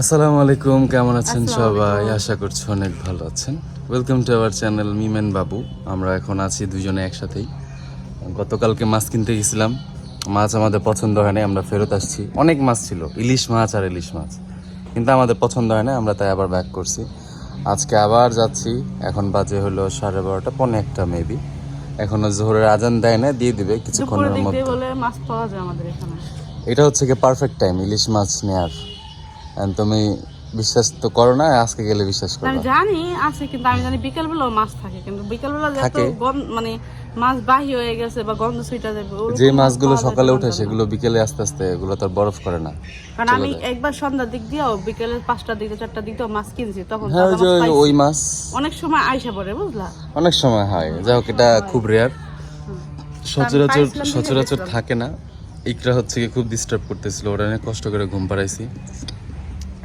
আসসালামু আলাইকুম কেমন আছেন সবাই? আশা করছি অনেক ভালো আছেন। ওয়েলকাম টু আওয়ার চ্যানেল মিমেন বাবু আমরা এখন আছি দুজনে একসাথেই। গতকালকে মাছ কিনতে গেছিলাম। মাছ আমাদের পছন্দ হয় নাই আমরা ফেরত আসছি। অনেক মাছ ছিল ইলিশ মাছ আর ইলিশ মাছ। কিন্তু আমাদের পছন্দ হয় না আমরা তাই আবার ব্যাক করছি। আজকে আবার যাচ্ছি এখন বাজে হলো সাড়ে বারোটা পনেরো একটা মেবি এখনও জোহরের আজান দেয় না দিয়ে দিবে কিছুক্ষণের মধ্যে। মাছ পাওয়া যায় আমাদের এটা হচ্ছে কি পারফেক্ট টাইম ইলিশ মাছ And তুমি বিশ্বাস তো করো না আজকে গেলে বিশ্বাস আমি করো জানি আছে কিন্তু আমি জানি বিকেল বেলাও মাছ থাকে কিন্তু বিকেল বেলা যত থাকে। মানে মাছ বাহি হয়ে গেছে বা গন্ধ ছুটা যাবে যে মাছগুলো সকালে উঠে সেগুলো বিকেলে আস্তে আস্তে এগুলো তো বরফ করে না কারণ আমি একবার সন্ধ্যার দিক দিয়েও বিকেলের পাঁচটার দিক চারটার দিক দিয়েও মাছ কিনছি তখন হ্যাঁ ওই যে মাছ ওই- মাছ। অনেক সময় আইসা পড়ে বুঝলা? অনেক সময় হয় যাই হোক এটা খুব রেয়ার সচরাচর সচরাচর থাকে না। ইকরা হচ্ছে কি খুব ডিস্টার্ব করতেছিল ওরা অনেক কষ্ট করে ঘুম পাড়াইছি।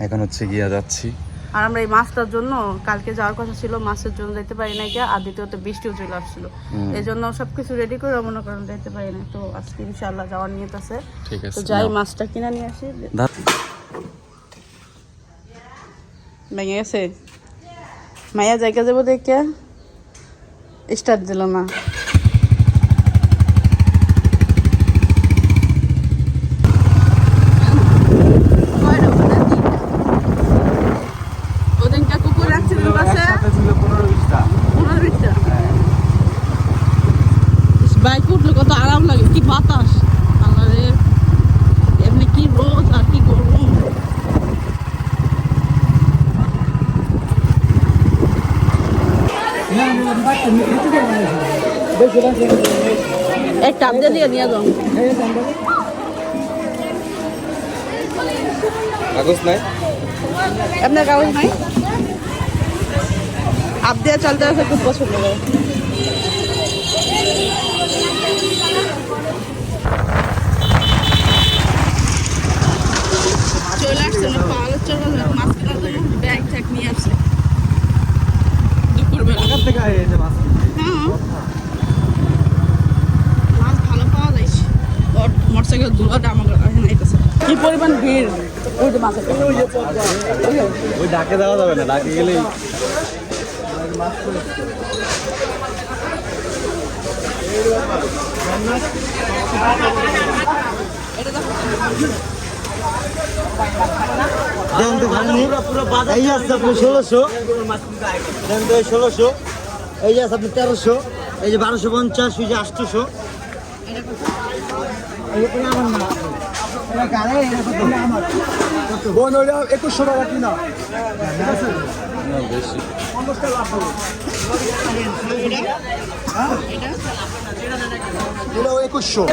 এখন হচ্ছে গিয়া যাচ্ছি। আর আমরা এই মাছটার জন্য কালকে যাওয়ার কথা ছিল মাছের জন্য যেতে পারি না গিয়া আর দ্বিতীয়ত বৃষ্টিও চলে আসছিল। এই জন্য সবকিছু রেডি করে মনে করেন যেতে পারি না তো আজকে ইনশাল্লাহ যাওয়ার নিয়ত আছে। ঠিক আছে তো যাই মাছটা কিনে নিয়ে আসি। ভেঙে গেছে? মায়া জায়গা যাব দেখে। স্টার্ট দিল না ওদিনটা কুকুর রাখছিলেন পাশে পনেরো বিশটা বাইক উঠলে কত আরাম লাগে কি বাতাস আল্লাহ রে এমনি কি রোদ আর কি গরম এক টাপ দিয়ে দিয়ে নিয়ে যাও। কাগজ নাই? আপনার কাগজ নাই? আপ দিয়ে চলতে আসে খুব পছন্দ করে চলে আসছে না পাহাড়ের চলে মাছ কেনার জন্য ব্যাগ ট্যাগ নিয়ে আসছে দুপুরবেলা হ্যাঁ মাছ ভালো পাওয়া যায় মোটরসাইকেল দুলাটা আমার আইতেছে কি পরিমাণ ভিড় ওই ডাকে দেওয়া যাবে না ডাকে গেলেই। দেন তো ভাঙনি। এই আছে আপনি ষোলোশো। দেন তো ষোলোশো। এই যে আছে আপনি তেরোশো। এই যে বারোশো পঞ্চাশ ওই যে আটশোশো। একুশশো টাকা কিনা। বেশি এগুলো একুশশো।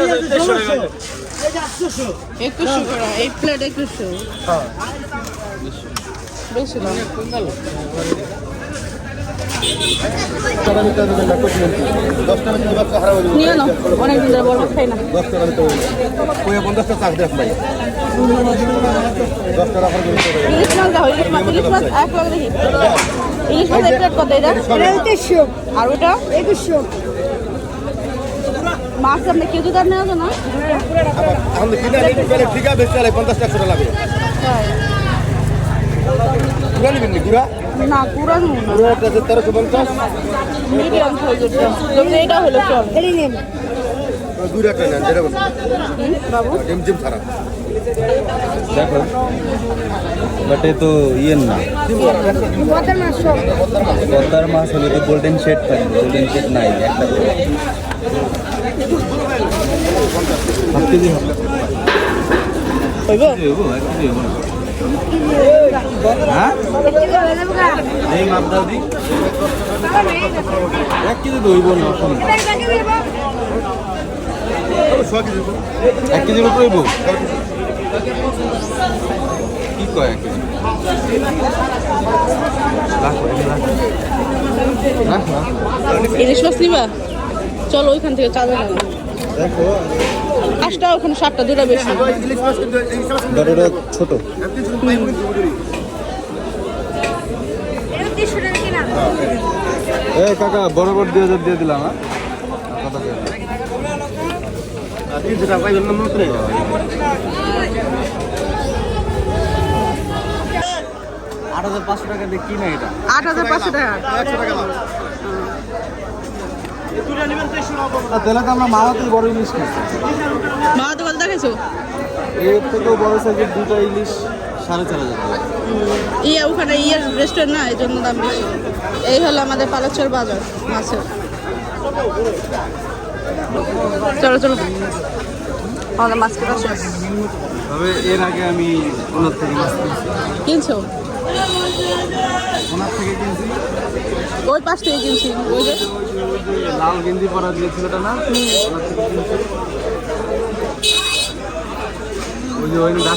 একুশশো করে এই প্লেট একুশশো। বেশি ইলিশ মাছ এক প্লেট কত এটা? আর ওটা একুশশো। মাছ আপনি কেজি নেওয়া না? কিনে পেলে ঠিক আছে বেশি পঞ্চাশ টাকা করে লাগে। নিবেন গুড়া? না একটা আছে তেরোশো পঞ্চাশ? মিডিয়াম সাইজের যেমন এটা হলো চল। দুই একটা নেন যেটা বলুন। বাবু? জিম ছাড়া। দেখো বাট এ তো ইয়ের না। পদ্মার মাছ হলে তো গোল্ডেন শেড থাকবে গোল্ডেন শেড নাই একটা হাফ কেজি হবে। হইব? হ্যাঁ? এই মাপ দাও দি। এক কেজি তো হইব না এক কেজির উপরে হইব কি কয় এক কেজি। ইলিশ মাছ নিবা? চলো ওইখান থেকে চাঁদা পাঁচটা ওখানে সাতটা দুটা বেশি। ছোট। এই কাকা বরাবর দুই হাজার দিয়ে দিলাম হ্যাঁ? আট হাজার পাঁচশো টাকা দিয়ে কিনে এটা। আট হাজার পাঁচশো টাকা। একশো টাকা তাহলে তো আমরা মামাতেই বড় ইলিশ খাচ্ছি মা তো বল এর থেকেও বড় সাইজের দুটো ইলিশ। সাড়ে চার হাজার ইয়ে ওখানে ইয়ের রেস্টুরেন্ট না এই জন্য দাম বেশি। এই হলো আমাদের পালাচর বাজার মাছের। চলো চলো। আমাদের মাছ কেনা শেষ তবে এর আগে আমি ওনার থেকে মাছ কিনছি। কিনছো? ওনার থেকে কিনছি। ওই পাশ থেকে কিনছি। ওই যে লাল গেঞ্জি পরা যে ছেলেটা না ওনার থেকে কিনছি।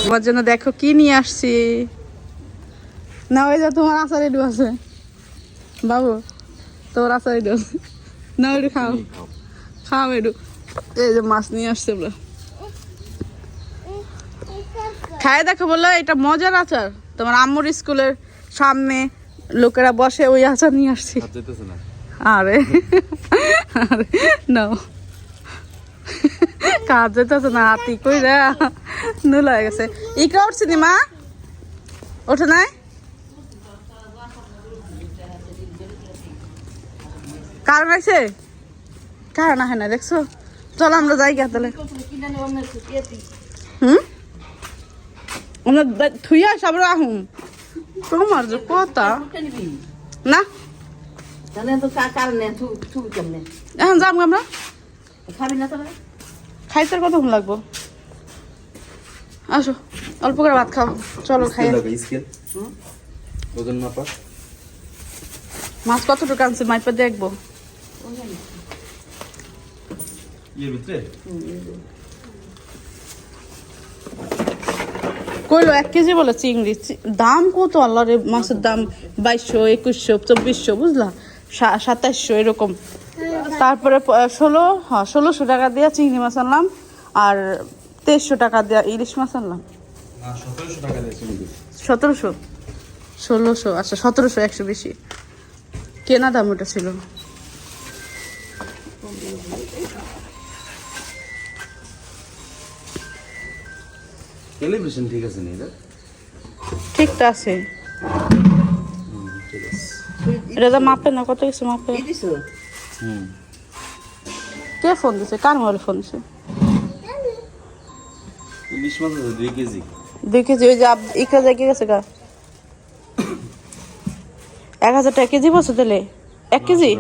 তোমার জন্য দেখো কি নিয়ে আসছি। না ওই যে তোমার আচার এডু আছে। বাবু তোমার আচার এডু আছে। না এডু খাও। খাও। এডু। এই যে মাছ নিয়ে আসছে আমরা খায় দেখো বলল এটা মজার আচার। তোমার আম্মুর স্কুলের সামনে লোকেরা বসে ওই আচার নিয়ে আসছি। আরে আরে নাও কাজ যেতেছে না হাতি কই রে নুল হয়ে গেছে। ইকরা উঠছে নি মা? ওঠে নাই? কারণ আছে কারণ আহে না দেখছ? চলো আমরা যাই গা তাহলে। হুম? আমরা থুইয়া সব রাহুম তোমার যে কথা। না? এখন যাম আমরা। খাবি না খাইতে কতক্ষণ লাগবো? আসো অল্প করে ভাত খাও। চলো খাই ওজন মাপা। মাছ কতটুকু আনছে মাইপা দেখব। কইলো এক কেজি বলে চিংড়ি। দাম কত? আল্লাহ রে মাছের দাম বাইশশো একুশশো চব্বিশশো বুঝলা? সা- সাতাইশশো এরকম। তারপরে ষোলো হ্যাঁ ষোলোশো টাকা দিয়ে চিংড়ি মাছ আনলাম। আর তেইশশো টাকা দেওয়া ইলিশ মাছ আনলাম। না সতেরোশো ষোলোশো আচ্ছা সতেরোশো একশো বেশি। কেনা দাম ওটা ছিল ক্যালিব্রেশন ঠিক আছে নি এটা? ঠিক তো আছে। এটা তো মাপে না কত কিছু মাপে হুম। কে ফোন দিছে? কার মোবাইলে ফোন দিছে? ইলিশ মাছ আছে দুই কেজি। দুই কেজি ওই যে ইকা গেছে গা। এক হাজার টাকা কেজি বলছো তাহলে? এক কেজি?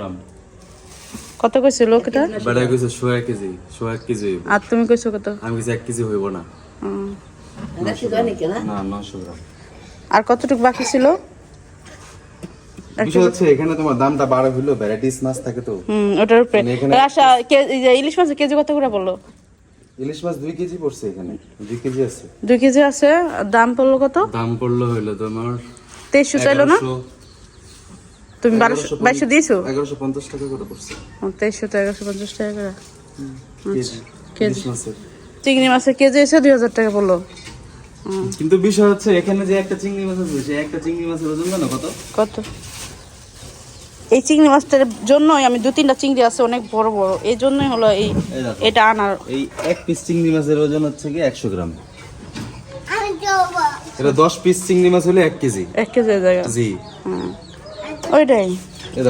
কত কইছে লোকটা বেড়া কইছে শো এক কেজি শো এক কেজি আর তুমি কইছো কত? আমি কইছি এক কেজি হইব না। নশো গ্রাম। আর কতটুকু বাকি ছিল? বিষয় হচ্ছে এখানে তোমার দামটা বাড়া হইল ভ্যারাইটিস মাছ থাকে তো। হুম ওটার উপরে। মানে আচ্ছা ইলিশ মাছের কেজি কত করে বলল? ইলিশ মাছ দুই কেজি পড়ছে এখানে। দুই কেজি আছে। দুই কেজি আছে। দাম পড়ল কত? দাম পড়ল হইল তোমার তেইশশো চাইলো না? তুমি বারোশো এগারোশো বাইশশো দিয়েছ? এগারোশো পঞ্চাশ টাকা করে পড়ছে। ও, তেইশশো তো এগারোশো পঞ্চাশ টাকা করে। KG KG. চিংড়ি মাছের কেজি এসে দুই হাজার টাকা পড়ল। কিন্তু বিষয় হচ্ছে এখানে যে একটা চিংড়ি মাছ আছে সেই একটা চিংড়ি মাছের ওজন জানো কত? কত? এই চিংড়ি মাছটার জন্যই আমি দু তিনটা চিংড়ি আছে অনেক বড় বড়। এই জন্যই হলো এই এটা আনার। এই এক পিস চিংড়ি মাছের ওজন হচ্ছে কি একশো গ্রাম। এটা দশ পিস চিংড়ি মাছ হলে এক কেজি। এক কেজি জায়গা জি। ওইটাই।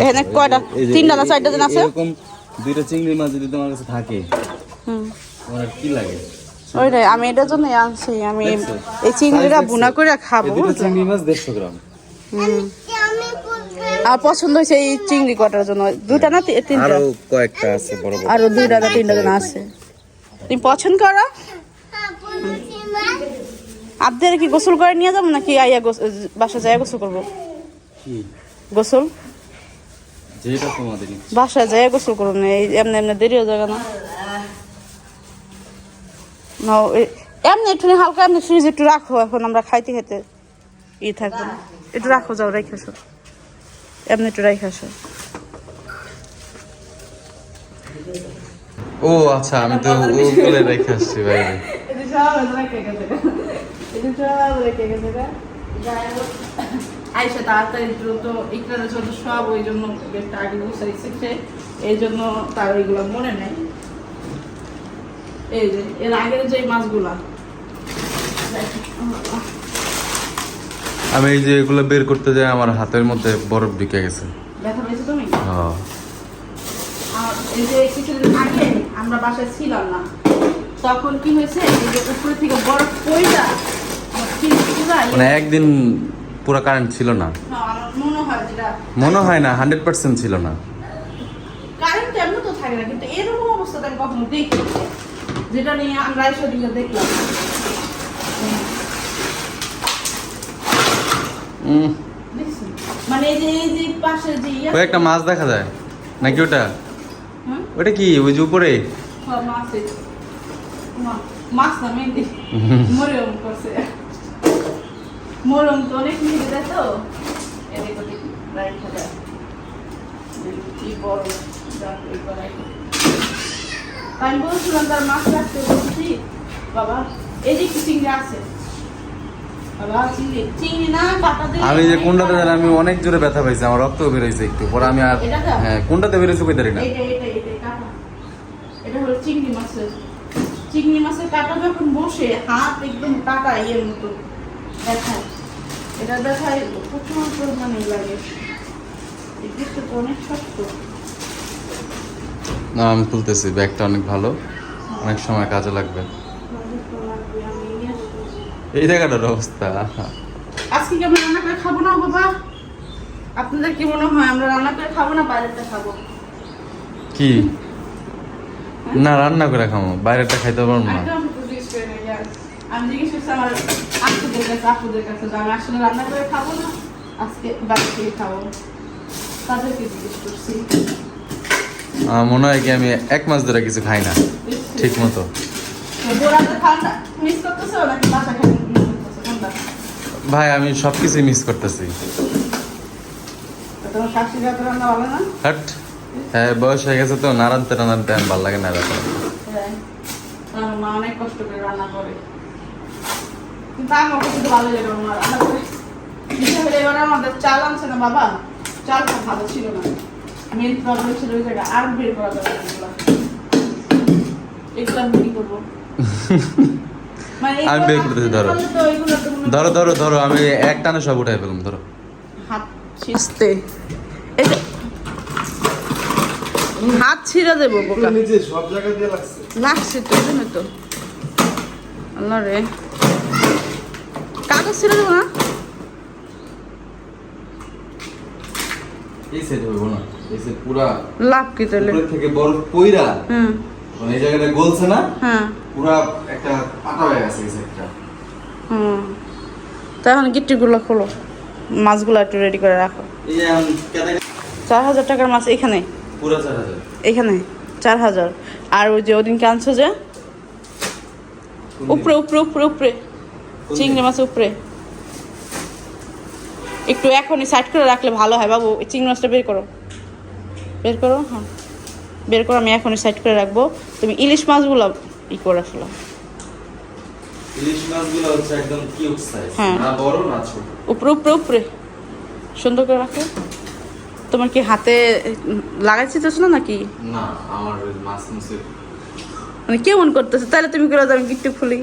এখানে কয়টা? তিনটা না চারটা জন এই- আছে? এরকম দুইটা চিংড়ি মাছ যদি তোমার কাছে থাকে হুম। তোমার কি লাগে? ওইটাই আমি এটার জন্যই আনছি। আমি এই চিংড়িটা বুনা করে খাব দুটো চিংড়ি মাছ দেড়শো গ্রাম। আর পছন্দ হয়েছে এই চিংড়ি কটার জন্য। দুটা না তিনটা? আরও কয়েকটা আছে বড় বড়। আরও দুইটা না তিনটা জন আছে। তুমি পছন্দ করো? আপনাদের কি গোসল করে নিয়ে যাব নাকি আইয়া বাসা যায় গোসল করব? কি? গোসল? যেটা তোমাদের বাসায় যায় গোসল করুন এই এমনি এমনি দেরি হয়ে যাবে না না এমনি একটু হালকা এমনি ফ্রিজ একটু রাখো এখন আমরা খাইতে খাইতে ই থাকব না। একটু রাখো যাও রেখে আসো। এমনি একটু আসো। ও আচ্ছা আমি তো ওগুলো রেখে আসছি বাইরে আইসা তাড়াতাড়ি দ্রুত সব ওই জন্য আগে বসাইছে এই জন্য তার ওইগুলো মনে নেই। এই যে এর আগের যে মাছগুলা। আমি এই যে এগুলো বের করতে যাই আমার হাতের মধ্যে বরফ ঢুকে গেছে। ব্যথা পেয়েছ তুমি? হ্যাঁ। আর এই যে কিছুদিন আগে আমরা বাসায় ছিলাম না তখন কি হয়েছে? এই যে উপরে থেকে বরফ পইটা আমার fridge পুরা মানে একদিন পুরো কারেন্ট ছিল না। মনে হয় মনে হয় না হান্ড্রেড পার্সেন্ট ছিল না। কারেন্ট এমন তো থাকে না কিন্তু এরকম অবস্থা আমি কখনো দেখি যেটা নিয়ে আমরা এসে দেখলাম। মানে এই যে এই যে পাশে যে একটা মাছ দেখা যায়। নাকি ওটা? ওটা কি? ওই যে উপরে? মাছ না মেহেন্দি মরিয়ম করছে। মরম তো অনেক মিলে যায় তো। এদিক ওদিক রাইখা যায়। কি বড় যাক এবার রাইখা। আমি বলছিলাম তার মাছ রাখতে বলছি। বাবা এই যে চিংড়ি আছে। বাবা চিংড়ি। চিংড়ি না আমি যে কোনটাতে জানি আমি অনেক জোরে ব্যথা পাইছি আমার রক্ত বেরোইছে একটু। পরে আমি আর হ্যাঁ কোনটাতে বেরোইছে কই জানি না। এটা এটা এটা কাটা। এটা হলো চিংড়ি মাছের। চিংড়ি মাছের কাটা যখন বসে হাত একদম কাটা ইয়ের মতো দেখায় এটা দেখায় প্রচুর পরিমাণে লাগে। এই তো অনেক শক্ত। না আমি তুলতেছি। ব্যাগটা অনেক ভালো। অনেক সময় কাজে লাগবে। এই জায়গাটার অবস্থা। আজকে কি আমরা রান্না করে খাব না বাবা? আপনাদের কি মনে হয় আমরা রান্না করে খাব না বাইরেটা খাব? কি? না রান্না করে খামো বাইরেটা খাইতে পারব না। আমি জিজ্ঞেস করছি আমার আপুদের কাছে আপুদের কাছে আমি আসলে রান্না করে খাব না আজকে বাইরে থেকে খাব। তাদেরকে জিজ্ঞেস করছি। মনে হয় কি আমি এক মাস ধরে কিছু খাই না ঠিক মতো। মিস করতেছো নাকি বাসা খাই ভাই আমি সব কিছুই মিস করতেছি হাট হ্যাঁ বয়স হয়ে গেছে তো নাড়াতে নাড়াতে আমি ভালো লাগে না হ্যাঁ অনেক কষ্ট করে রান্না করে। কিন্তু আমার কিন্তু ভালো লাগে রান্না করে। এবার আমাদের চাল আনছে না বাবা চালটা ভালো ছিল না। মেন প্রবলেম ছিল ওই জায়গা আর বের করা যাবে না এগুলো আমি কি করব? আমি বের করতেছি, ধরো। মনে ধরো ধরো ধরো আমি এক টানে সব উঠাই পেলাম ধরো। হাত ছিঁড়ে দেবো বোকা। নিচে সব জায়গা দিয়ে লাগছে। লাগছে তো তো। আল্লাহ রে। কাগজ ছিঁড়ে দেবো না? এই সাইড হইব না। এই সাইড পুরা লাভ কি তাহলে? থেকে বরফ পইরা হুম। মানে এই জায়গাটা গলছে না? হ্যাঁ। পুরা একটা পাতা হয়ে গেছে সাইডটা। হুম। তা এখন গিট্টিগুলো খোলো। মাছগুলো একটু রেডি করে রাখো। চার হাজার টাকার মাছ এখানে? পুরা চার হাজার। এখানে? চার হাজার। আর ওই যে ওদিনকে আনছো যে? উপরে উপরে উপরে উপরে। চিংড়ি মাছ উপরে। একটু এখনই সাইড করে রাখলে ভালো হয়। বাবু চিংড়ি মাছটা বের করো। বের করো হ্যাঁ। বের করো আমি এখনই সাইড করে রাখব। তুমি ইলিশ মাছগুলো ই করে ফেলো ইলিশ মাছগুলো হচ্ছে একদম কিউট সাইজ হ্যাঁ। না বড় না ছোট। উপরে উপরে উপরে। সুন্দর করে রাখো। তোমার কি হাতে লাগাইছিস না নাকি? না আমার ওই মাছ মুছে মানে কেমন করতেছে তাহলে তুমি করে আমি গিট্টু খুলি।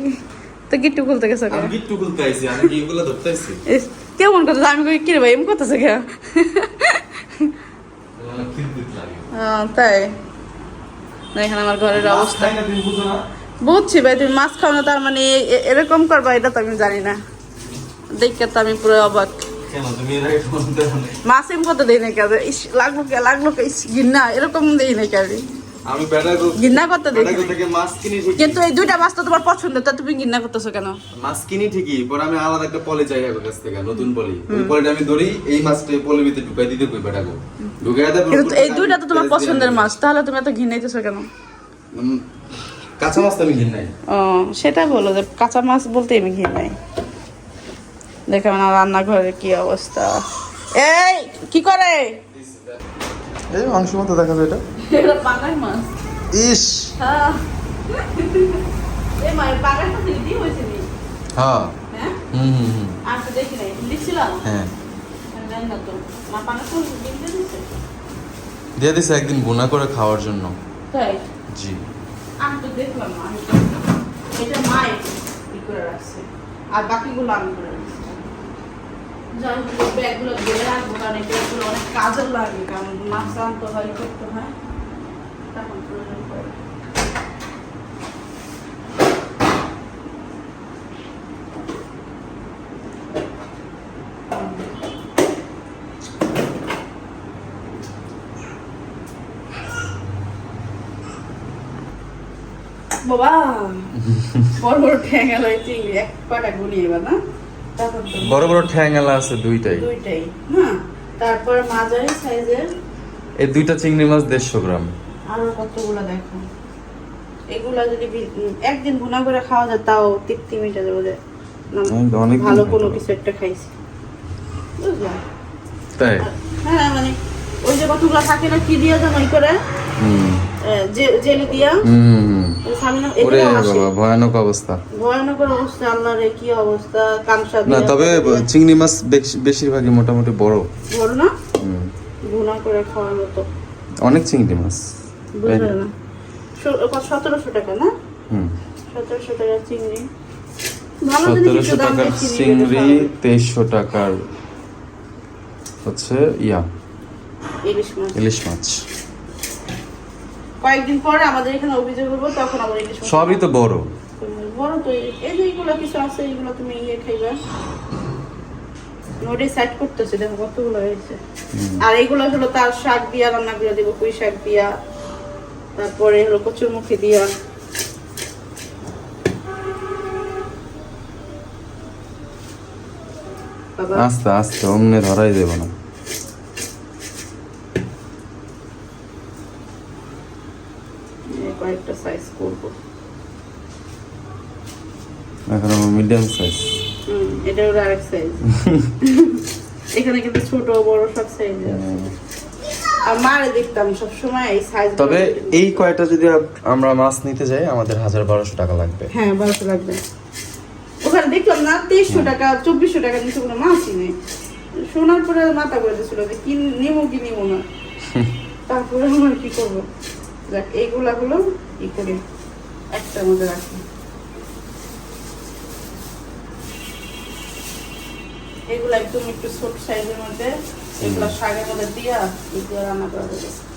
তো গিট্টু খুলতে গেছো আমি গিট্টু খুলতে আইছি আমি কি এগুলো ধরতে আইছি ইস, কেমন করতেছে আমি কই কিরে ভাই এমন করতেছে আহ, তাই। দেখেন আমার ঘরের অবস্থা। খাই না তুমি বুঝো না? বুঝছি ভাই তুমি মাছ খাও না তার মানে এরকম করবা এটা তো আমি জানি না। দেখে তো আমি পুরো অবাক? মাছ এম কত দেই না কেন? ইস লাগল কে লাগল কে? ইস গিন্না এরকম দেই না কেন? আমি গিন্না করতে দেখি মাছ কিনি কিন্তু এই দুইটা মাছ তো তোমার পছন্দ তা তুমি গিন্না করতেছো কেন? মাছ কিনি ঠিকই পরে আমি আলাদা একটা পলি চাই আমার কাছ থেকে নতুন পলি। ওই পলিটা আমি ধরি এই মাছটা পলির ভিতরে ঢুকাই দিতে কই বেটাগো ঢুকাই দেব কিন্তু এই দুইটা তো তোমার পছন্দের মাছ তাহলে তুমি এত কেন? কাঁচা মাছ তো আমি নাই। ও সেটা বলো যে কাঁচা মাছ বলতে আমি ঘি নাই। দেখো না রান্নাঘরের কি অবস্থা। এই কি করে? এই মাংস মতো দেখা যায় এটা। এটা পাঙ্গাস মাছ। ইস। হ্যাঁ। এই মায়ের পাঙ্গাস মাছ দিয়ে হয়েছে নি হ্যাঁ। হ্যাঁ? হুম হুম হুম। আর তো দেখি নাই। হ্যাঁ। না তো। মা পাঙ্গাস মাছ কিনতে দিচ্ছে দিয়ে দিছে একদিন বোনা করে খাওয়ার জন্য। তাই? জি। আমি তো দেখলাম না, আমি এটা মা ই করে রাখছে। আর বাকিগুলো আমি করে রাখছি। যাই হোক ব্যাগগুলো ধরে রাখব, কারণ এই ব্যাগগুলো অনেক কাজের লাগে, কারণ মাছ আনতে হয়, করতে হয়। তখন বাবা। বড় বড় ঠ্যাঙ্গা চিংড়ি এক কটা গুলি এবার না? বড় বড় ঠ্যাঙ্গালা আছে দুইটাই। দুইটাই হ্যাঁ তারপর মাঝারি সাইজের এই দুইটা চিংড়ি মাছ দেড়শো গ্রাম। আরও কতগুলো দেখো। এগুলা যদি একদিন ভুনা করে খাওয়া যায় তাও তৃপ্তি মিটে যাবে যে না, আমি তো অনেকদিন ভালো কোনো কিছু একটা খাইছি। বুঝলাম তাই? হ্যাঁ মানে ওই যে কতগুলো থাকে না কি দিয়া জানো ওই করে? হুম। জেলি দিয়া। ভয়ানক অবস্থা। ভয়ানকর অবস্থা আল্লাহ রে কি অবস্থা কামসা না তবে চিংড়ি মাছ বেশ- বেশিরভাগই মোটামুটি বড়। বড় না। ভুনা করে খাওয়ার মতো। অনেক চিংড়ি মাছ। সতেরোশো টাকা না? হুম। সতেরোশো টাকা চিংড়ি। সতেরোশো টাকার চিংড়ি তেইশশো টাকার হচ্ছে ইয়া। ইলিশ মাছ। ইলিশ মাছ। কয়েকদিন পরে আমাদের এখানে অভিযোগ তখন সবই তো বড়। বড় তো এই- যে এইগুলো কিছু আছে এইগুলো তুমি ইয়ে খাইবা। নোটে করতেছে দেখো কতগুলো হয়েছে। আর এইগুলো হলো তার শাক দিয়া রান্না করে দেবো পুঁই শাক দিয়া। তারপরে হলো কচুর মুখি দিয়া। আস্তে আস্তে অমনে ধরাই দেব না এই কয়েকটা সাইজ করব এখন আমার মিডিয়াম সাইজ এটা ওর আরেক সাইজ এখানে কিন্তু ছোট বড় সব সাইজ আছে। আর মারে দেখতাম এই সাইজ তবে এই কয়টা যদি আমরা মাছ নিতে যাই আমাদের হাজার বারোশো টাকা লাগবে। হ্যাঁ লাগবে। ওখানে দেখলাম না তেইশশো টাকা চব্বিশশো টাকা নিচে কোনো মাছই নেই। শোনার পরে মাথা করে দিচ্ছিল যে কি নেব কি নেব না। তারপরে আমার কি করব? দেখ এইগুলা হলো ই করে একটা মধ্যে রাখি। এগুলো একদম একটু ছোট সাইজের মধ্যে এগুলো শাকের মধ্যে দিয়া এগুলো রান্না করা যাবে।